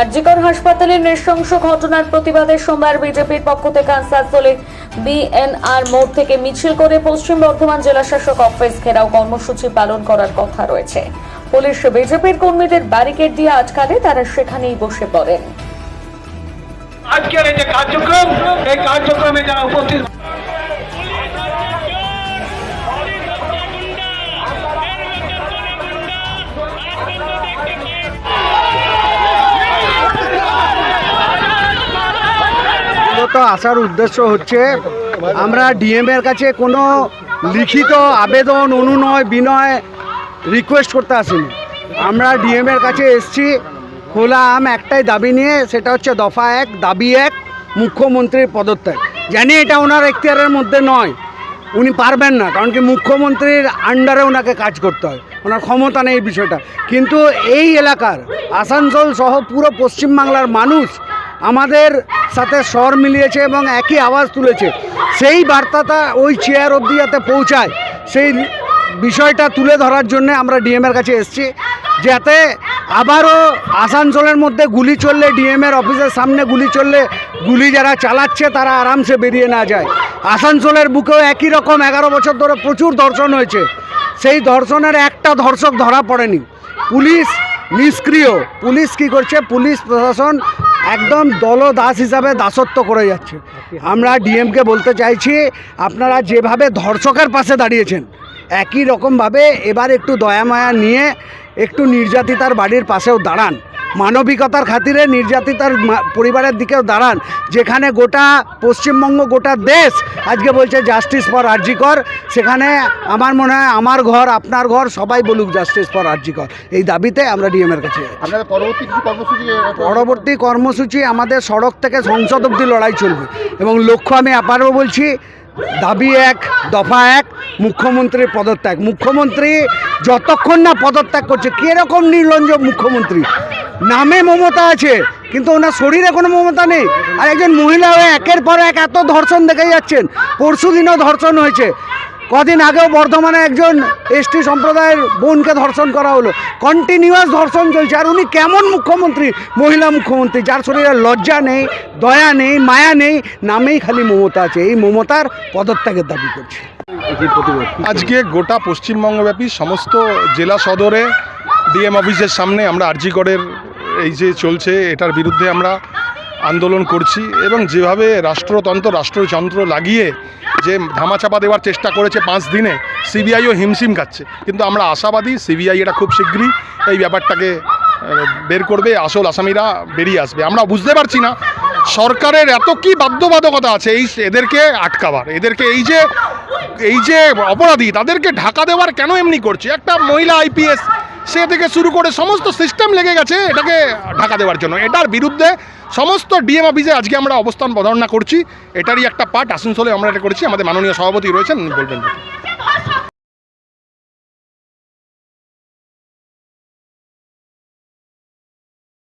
আরজিকর হাসপাতালের নৃশংস ঘটনার প্রতিবাদে সোমবার বিজেপির পক্ষ থেকে আনসারতলে বিএনআর মোড় থেকে মিছিল করে পশ্চিম বর্ধমান জেলা শাসক অফিস ঘেরাও কর্মসূচি পালন করার কথা রয়েছে। পুলিশ বিজেপির কর্মীদের ব্যারিকেড দিয়ে আটকালে তারা সেখানেই বসে পড়েন। আজকের এই যে কার্যক্রম, এই কার্যক্রমে যারা উপস্থিত মূলত আসার উদ্দেশ্য হচ্ছে, আমরা ডিএম এর কাছে কোনো লিখিত আবেদন, অনুনয়, বিনয় রিকোয়েস্ট করতে আসিনি। আমরা ডিএম এর কাছে এসছি, খোলা আম একটাই দাবি নিয়ে, সেটা হচ্ছে দফা এক, দাবি এক, মুখ্যমন্ত্রীর পদত্যাগ। জানি এটা ওনার এখতিয়ারের মধ্যে নয়, উনি পারবেন না, কারণ কি মুখ্যমন্ত্রীর আন্ডারে ওনাকে কাজ করতে হয়, ওনার ক্ষমতা নেই এই বিষয়টা। কিন্তু এই এলাকার, আসানসোল সহ পুরো পশ্চিমবাংলার মানুষ আমাদের সাথে স্বর মিলিয়েছে এবং একই আওয়াজ তুলেছে। সেই বার্তাটা ওই চেয়ার অবধি যাতে পৌঁছায়, সেই বিষয়টা তুলে ধরার জন্য আমরা ডিএমের কাছে এসেছি। যাতে আবারও আসানসোলের মধ্যে গুলি চললে ডিএমের অফিসের সামনে গুলি চললে, গুলি যারা চালাচ্ছে তারা আরামসে বেরিয়ে না যায়। আসানসোলের বুকেও একই রকম এগারো বছর ধরে প্রচুর ধর্ষণ হয়েছে। সেই ধর্ষণের একটা ধর্ষক ধরা পড়েনি। পুলিশ নিষ্ক্রিয়। পুলিশ কি করছে? পুলিশ প্রশাসন একদম দল দাস হিসাবে দাসত্ব করে যাচ্ছে। আমরা ডিএমকে বলতে চাইছি, আপনারা যেভাবে ধর্ষকের পাশে দাঁড়িয়েছেন, একই রকমভাবে এবার একটু দয়া মায়া নিয়ে একটু নির্যাতিতার বাড়ির পাশেও দাঁড়ান। মানবিকতার খাতিরে নির্যাতিতার মা- পরিবারের দিকেও দাঁড়ান। যেখানে গোটা পশ্চিমবঙ্গ গোটা দেশ আজকে বলছে জাস্টিস ফর আরজিকর সেখানে আমার মনে হয় আমার ঘর আপনার ঘর সবাই বলুক জাস্টিস ফর আরজিকর এই দাবিতে আমরা ডিএমের কাছে পরবর্তী কর্মসূচি পরবর্তী কর্মসূচি আমাদের সড়ক থেকে সংসদ অব্দি লড়াই চলবে। এবং লক্ষ্য আমি আবারও বলছি দাবি এক, দফা এক, মুখ্যমন্ত্রীর পদত্যাগ। মুখ্যমন্ত্রী যতক্ষণ না পদত্যাগ করছে, কীরকম নির্লঞ্জ মুখ্যমন্ত্রী? নামে মমতা আছে, কিন্তু ওনার শরীরে কোনো মমতা নেই। আর একজন মহিলা হয়ে একের পর এক এত ধর্ষণ দেখে যাচ্ছেন। পরশু দিনও ধর্ষণ হয়েছে। কদিন আগেও বর্ধমানে একজন এসটি সম্প্রদায়ের বোনকে ধর্ষণ করা হলো। কন্টিনিউয়াস ধর্ষণ চলছে। আর উনি কেমন মুখ্যমন্ত্রী? মহিলা মুখ্যমন্ত্রী যার শরীরে লজ্জা নেই দয়া নেই মায়া নেই নামেই খালি মমতা আছে। এই মমতার পদত্যাগের দাবি করছে। আজকে গোটা পশ্চিমবঙ্গব্যাপী সমস্ত জেলা সদরে ডিএম অফিসের সামনে আমরা আরজিগড়ের এই যে চলছে এটার বিরুদ্ধে আমরা আন্দোলন করছি এবং যেভাবে রাষ্ট্রতন্ত্র, রাষ্ট্রযন্ত্র লাগিয়ে যে ধামাচাপা দেওয়ার চেষ্টা করেছে পাঁচ দিনে, সিবিআইও হিমশিম খাচ্ছে। কিন্তু আমরা আশাবাদী সিবিআই এটা খুব শীঘ্রই এই ব্যাপারটাকে বের করবে, আসল আসামিরা বেরিয়ে আসবে। আমরা বুঝতে পারছি না, সরকারের এত কি বাধ্যবাধকতা আছে এই এদেরকে আটকাবার। এদেরকে এই যে এই যে অপরাধী, তাদেরকে ঢাকা দেওয়ার কেন এমনি করছে? একটা মহিলা আইপিএস, সে থেকে শুরু করে সমস্ত সিস্টেম লেগে গেছে এটাকে ঢাকা দেওয়ার জন্য। এটার বিরুদ্ধে সমস্ত ডিএম অফিসে আজকে আমরা অবস্থান বর্ণনা করছি। এটারই একটা পার্ট আসানসোলে আমরা এটা করেছি। আমাদের মাননীয় সভাপতি রয়েছেন বলবেন।